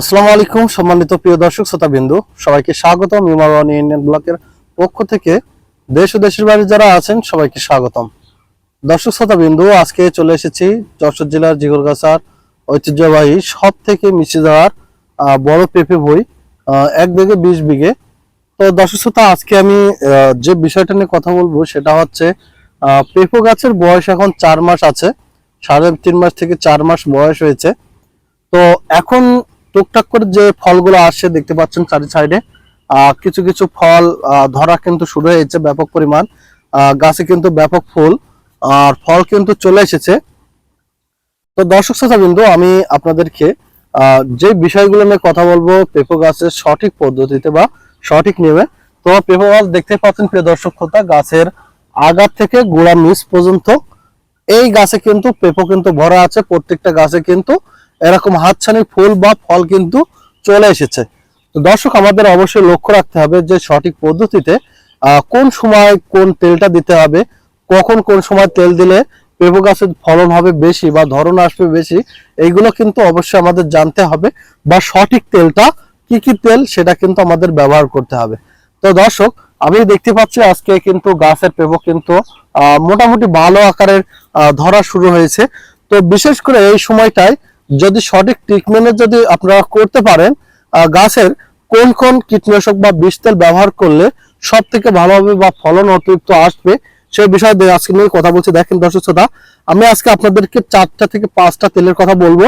আসসালামু আলাইকুম, সম্মানিত প্রিয় দর্শক শ্রোতা বিন্দু সবাইকে স্বাগতম ইমারানি ইন্ডিয়ান ব্লকের পক্ষ থেকে। দেশ ও দেশের বাইরে যারা আছেন, সবাইকে স্বাগতম। দর্শক শ্রোতা বিন্দু আজকে চলে এসেছি যশোর জেলার জিগরগাছার ঐতিহ্যবাহী সব থেকে মিশে যাওয়ার বড় পেঁপে বই এক বিঘে বিশ বিঘে। তো দর্শক, শ্রোতা, আজকে আমি যে বিষয়টা নিয়ে কথা বলব সেটা হচ্ছে পেঁপে গাছের বয়স এখন চার মাস আছে। সাড়ে তিন মাস থেকে চার মাস বয়স হয়েছে। তো এখন টুকটাক করে যে ফলগুলো আসছে দেখতে পাচ্ছেন চারি সাইডে কিছু কিছু ফল ধরা কিন্তু শুরু হয়েছে ব্যাপক পরিমাণ গাছে কিন্তু ব্যাপক ফুল, আর ফল কিন্তু চলে এসেছে। তো দর্শক শ্রোতা বিন্দু, আমি আপনাদেরকে যে বিষয়গুলো নিয়ে কথা বলব, পেঁপো গাছের সঠিক পদ্ধতিতে বা সঠিক নিয়মে, তো পেঁপো গাছ দেখতে পাচ্ছেন প্রিয় দর্শক শ্রোতা, গাছের আগার থেকে গোড়া নিচ পর্যন্ত, এই গাছে কিন্তু পেঁপো কিন্তু ভরা আছে, প্রত্যেকটা গাছে কিন্তু এরকম হাতছানি ফুল বা ফল কিন্তু চলে এসেছে। তো দর্শক, আমাদের অবশ্যই লক্ষ্য রাখতে হবে যে সঠিক পদ্ধতিতে কোন সময় কোন তেলটা দিতে হবে, কখন কোন সময় তেল দিলে পেঁপো গাছের ফলন হবে বেশি বা ধরন আসবে বেশি, এইগুলো কিন্তু অবশ্যই আমাদের জানতে হবে বা সঠিক তেলটা কি কি তেল সেটা কিন্তু আমাদের ব্যবহার করতে হবে। তো দর্শক, আমি দেখতে পাচ্ছি আজকে কিন্তু গাছের পেঁপো কিন্তু মোটামুটি ভালো আকারের ধরা শুরু হয়েছে। তো বিশেষ করে এই সময়টায় যদি সঠিক ট্রিটমেন্ট যদি আপনারা করতে পারেন গাছের কোন কোন কীটনাশক বা বিষ তেল ব্যবহার করলে সব থেকে ভালো হবে বা ফলন অতিরিক্ত আসবে, সে বিষয়ে আজকে নিয়ে কথা বলছি। দেখেন দর্শক শ্রোতা, আমি আজকে আপনাদেরকে চারটা থেকে পাঁচটা তেলের কথা বলব।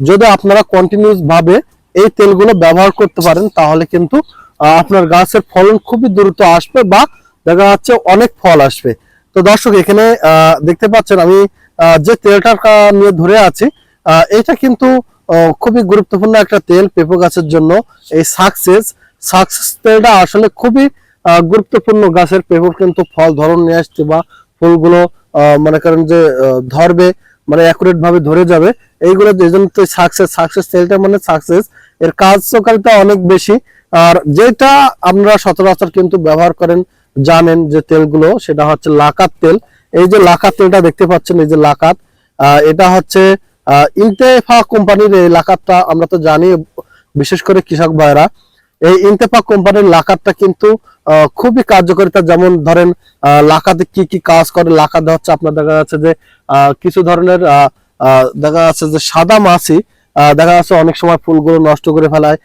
যদি আপনারা কন্টিনিউস ভাবে এই তেলগুলো ব্যবহার করতে পারেন, তাহলে কিন্তু আপনার গাছের ফলন খুবই দ্রুত আসবে বা দেখা যাচ্ছে অনেক ফল আসবে। তো দর্শক, এখানে দেখতে পাচ্ছেন আমি যে তেলটা নিয়ে ধরে আছি এটা কিন্তু খুবই গুরুত্বপূর্ণ একটা তেল পেঁপো গাছের জন্য। এই সাকসেস সাকসেস তেলটা আসলে খুবই গুরুত্বপূর্ণ গাছের পেঁপোর কিন্তু ফল, ধরন নিয়ে আসছে বা ফুলগুলো মনে করেন যে ধরবে মানে অ্যাকুরেট ভাবে ধরে যাবে। এইগুলো এই জন্য তো সাকসেস সাকসেস তেলটা মানে সাকসেস। এর কার্যকারিতা অনেক বেশি। আর যেটা আপনারা সচরাচর কিন্তু ব্যবহার করেন, জানেন যে তেলগুলো, সেটা হচ্ছে লাকাত তেল। এই যে লাকাত তেলটা দেখতে পাচ্ছেন, এই যে লাকাত এটা হচ্ছে ইন্তেফা কোম্পানির এই লাকাতটা আমরা তো জানি, বিশেষ করে কৃষক ভাইরা। এই ইন্তেফা কোম্পানির লাকাতটা কিন্তু খুবই কার্যকারিতা। যেমন ধরেন লাকাতে কি কি কাজ করে, লাকাতে হচ্ছে আপনার দেখা যাচ্ছে যে কিছু ধরনের দেখা যাচ্ছে যে সাদা মাছি দেখা যাচ্ছে অনেক সময় ফুলগুলো নষ্ট করে ফেলায়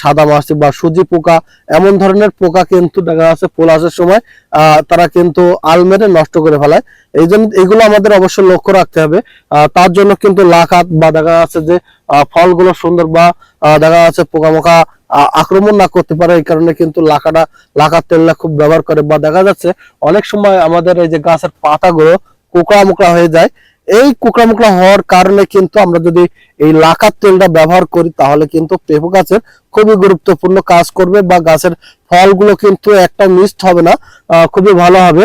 সাদা মাছি বা সুজি পোকা, এমন ধরনের পোকা কিন্তু দেখা যাচ্ছে ফুল আসার সময় তারা কিন্তু আলমেরে নষ্ট করে ফেলায়। এই এগুলো আমাদের অবশ্যই লক্ষ্য রাখতে হবে। তার জন্য কিন্তু লাখাত বা দেখা যাচ্ছে যে ফলগুলো সুন্দর বা দেখা যাচ্ছে পোকামাকা আক্রমণ না করতে পারে, এই কারণে কিন্তু লাখাটা, লাখার তেলটা খুব ব্যবহার করে। বা দেখা যাচ্ছে অনেক সময় আমাদের এই যে গাছের পাতাগুলো কোকড়া মোকড়া হয়ে যায় এই কোকড়া মোকড়া হওয়ার কারণে কিন্তু আমরা যদি এই লাকার তেলটা ব্যবহার করি তাহলে কিন্তু পেঁপো গাছের খুবই গুরুত্বপূর্ণ কাজ করবে বা গাছের ফলগুলো কিন্তু একটা মিস্ট হবে না খুবই ভালো হবে।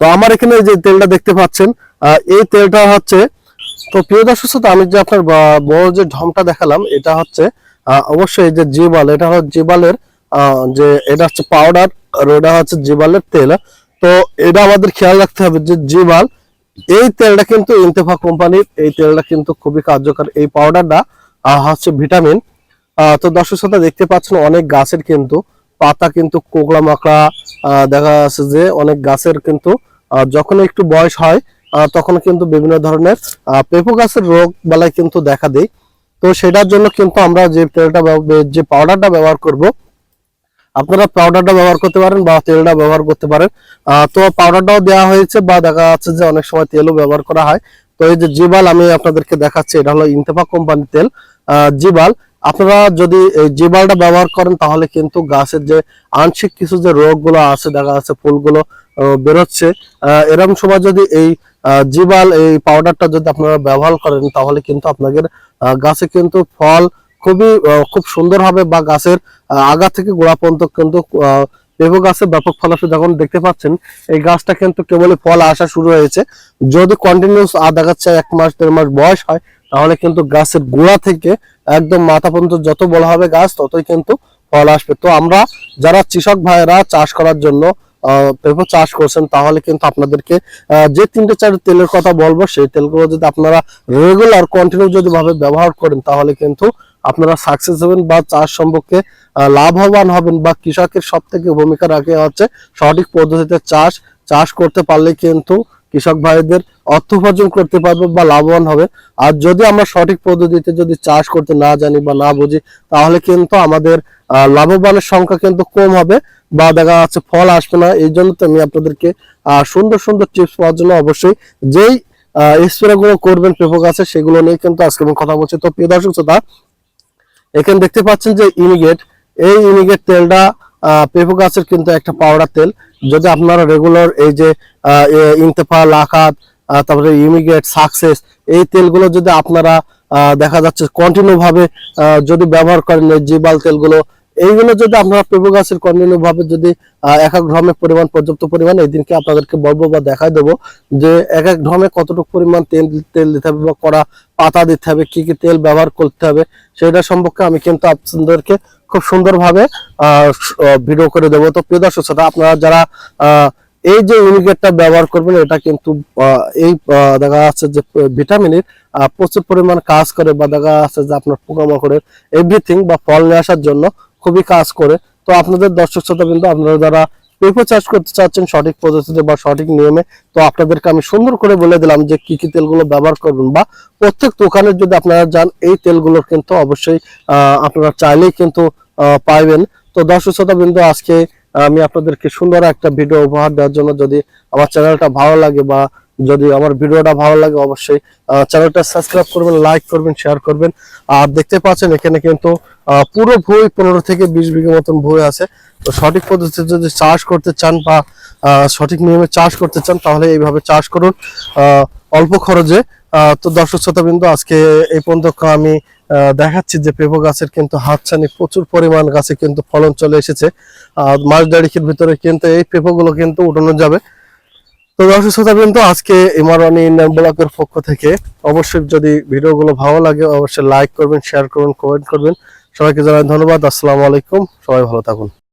তো আমার এখানে যে তেলটা দেখতে পাচ্ছেন এই তেলটা হচ্ছে তো প্রিয় দর্শক শ্রোতা, আমি যে আপনার বড় যে ঢমটা দেখালাম এটা হচ্ছে অবশ্যই যে জিবাল এটা হচ্ছে জিবালের যে এটা হচ্ছে পাউডার আর এটা হচ্ছে জিবালের তেল। তো এটা আমাদের খেয়াল রাখতে হবে যে জিবাল এই তেলটা কিন্তু ইন্তেফা কোম্পানির এই তেলটা কিন্তু খুবই কার্যকর। এই পাউডারটা হচ্ছে ভিটামিন। তো দর্শক শ্রোতা, দেখতে পাচ্ছেন অনেক গাছের কিন্তু পাতা কিন্তু কোকড়া মাকড়া দেখা যাচ্ছে যে অনেক গাছের কিন্তু যখন একটু বয়স হয় তখন কিন্তু বিভিন্ন ধরনের পেঁপো গাছের রোগ বেলায় কিন্তু দেখা দেয়। তো সেটার জন্য কিন্তু আমরা যে তেলটা যে পাউডারটা ব্যবহার করব আপনারা পাউডারটা ব্যবহার করতে পারেন বা তেলটা ব্যবহার করতে পারেন। তো পাউডারটাও দেওয়া হয়েছে বা দেখা যাচ্ছে যে অনেক সময় তেলও ব্যবহার করা হয়। তো এই যে জিবাল আমি আপনাদেরকে দেখাচ্ছি, এটা হলো ইন্তেফা কোম্পানির তেল। জিবাল, আপনারা যদি এই জিবালটা ব্যবহার করেন তাহলে কিন্তু গাছের যে আংশিক কিছু যে রোগগুলো আছে, দেখা যাচ্ছে ফুলগুলো বেরোচ্ছে। এরকম সময় যদি এই জিবাল এই পাউডারটা যদি আপনারা ব্যবহার করেন তাহলে কিন্তু আপনাদের গাছে কিন্তু ফল খুবই খুব সুন্দর হবে বা গাছের আগা থেকে গোড়া পর্যন্ত কিন্তু পেঁপো গাছে ব্যাপক ফল আসে যখন দেখতে পাচ্ছেন এই গাছটা কিন্তু কেবলই ফল আসা শুরু হয়েছে। যদি কন্টিনিউস দেখা যাচ্ছে এক মাস দেড় মাস বয়স হয় তাহলে কিন্তু গাছের গোড়া থেকে একদম মাথা পর্যন্ত যত বড় হবে গাছ ততই কিন্তু ফল আসবে। তো আমরা যারা কৃষক ভাইয়েরা চাষ করার জন্য আহ, চাষ করছেন তাহলে কিন্তু আপনাদেরকে যে তিনটে চারটে তেলের কথা বলব সেই তেলগুলো যদি আপনারা রেগুলার কন্টিনিউ যদি ভাবে ব্যবহার করেন তাহলে কিন্তু আপনারা সাকসেস হবেন বা চাষ সম্পর্কে লাভবান হবেন বা কৃষকের সব থেকে ভূমিকা রাখে হচ্ছে সঠিক পদ্ধতিতে চাষ চাষ করতে পারলে কিন্তু কৃষক ভাইদের অর্থ উপার্জন করতে পারবে বা লাভবান হবে। আর যদি আমরা সঠিক পদ্ধতিতে যদি চাষ করতে না জানি বা না বুঝি, তাহলে কিন্তু আমাদের লাভবানের সংখ্যা কিন্তু কম হবে বা দেখা যাচ্ছে ফল আসবে না। এই জন্য তো আমি আপনাদেরকে সুন্দর সুন্দর টিপস পাওয়ার জন্য অবশ্যই যেই স্প্রে গুলো করবেন পেঁপো গাছে, সেগুলো নিয়ে কিন্তু আজকে আমি কথা বলছি। তো প্রিয় দর্শক শ্রোতা এখানে দেখতে পাচ্ছেন যে ইমিগেট, এই ইনিগেট তেলটা পেঁপু গাছের কিন্তু একটা পাউডার তেল। যদি আপনারা রেগুলার এই যে ইনতেফা লাখাত তারপরে ইমিগেট, সাকসেস, এই তেলগুলো যদি আপনারা দেখা যাচ্ছে কন্টিনিউ ভাবে যদি ব্যবহার করেন এই জিবাল তেলগুলো এইগুলো যদি আপনারা পেঁপো গাছের কন্টিনিউ ভাবে যদি এক এক ড্রামের পরিমাণ পর্যাপ্ত পরিমাণ এই দিনকে আপনাদেরকে বলব বা দেখাই দেবো যে এক এক ড্রামে কতটুকু পরিমাণ তেল তেল দিতে হবে বা কড়া পাতা দিতে হবে কি কি তেল ব্যবহার করতে হবে সেটা সম্পর্কে আমি কিন্তু আপনাদেরকে খুব সুন্দরভাবে ভিডিও করে দেবো। তো প্রিয় দর্শক শ্রোতা, আপনারা যারা এই যে ইউনিকেটটা ব্যবহার করবেন এটা কিন্তু এই দেখা যাচ্ছে যে ভিটামিনের প্রচুর পরিমাণ কাজ করে বা দেখা যাচ্ছে যে আপনার পোকামাকড়ের এভরিথিং বা ফল নিয়ে আসার জন্য খুবই কাজ করে। তো আপনাদের দর্শক শ্রোতা কিন্তু আপনারা যারা পেঁপে চাষ করতে চাচ্ছেন সঠিক পদ্ধতিতে বা সঠিক নিয়মে, তো আপনাদেরকে আমি সুন্দর করে বলে দিলাম যে কি কি তেলগুলো ব্যবহার করবেন বা প্রত্যেক দোকানে যদি আপনারা যান, এই তেলগুলো কিন্তু অবশ্যই আপনারা চাইলেই কিন্তু পাইবেন। তো দর্শক শ্রোতা বিন্দু, আজকে আমি আপনাদেরকে সুন্দর একটা ভিডিও উপহার দেওয়ার জন্য যদি আমার চ্যানেলটা ভালো লাগে বা যদি আমার ভিডিওটা ভালো লাগে অবশ্যই চ্যানেলটা সাবস্ক্রাইব করবেন লাইক করবেন শেয়ার করবেন। আর দেখতে পাচ্ছেন এখানে কিন্তু পুরো ভুঁই পনেরো থেকে বিশ বিঘা মতন ভুঁই আছে। তো সঠিক পদ্ধতিতে যদি চাষ করতে চান বা সঠিক নিয়মে চাষ করতে চান, তাহলে এইভাবে চাষ করুন অল্প খরচে। তো দর্শক শ্রোতা বিন্দু আজকে এই পর্যন্ত আমি দেখাচ্ছি যে পেঁপো গাছের কিন্তু হাতছানি, প্রচুর পরিমাণ গাছে কিন্তু ফলন চলে এসেছে। আর মাস দেড়েকের ভিতরে কিন্তু এই পেঁপো গুলো কিন্তু উঠানো যাবে। তো দর্শক শ্রোতা বিন্দু আজকে ইমারানি ইন্ডিয়ান ব্লকের পক্ষ থেকে অবশ্যই যদি ভিডিওগুলো ভালো লাগে, অবশ্যই লাইক করবেন শেয়ার করবেন কমেন্ট করবেন। সবাইকে জানাই ধন্যবাদ। আসসালামু আলাইকুম। সবাই ভালো থাকুন।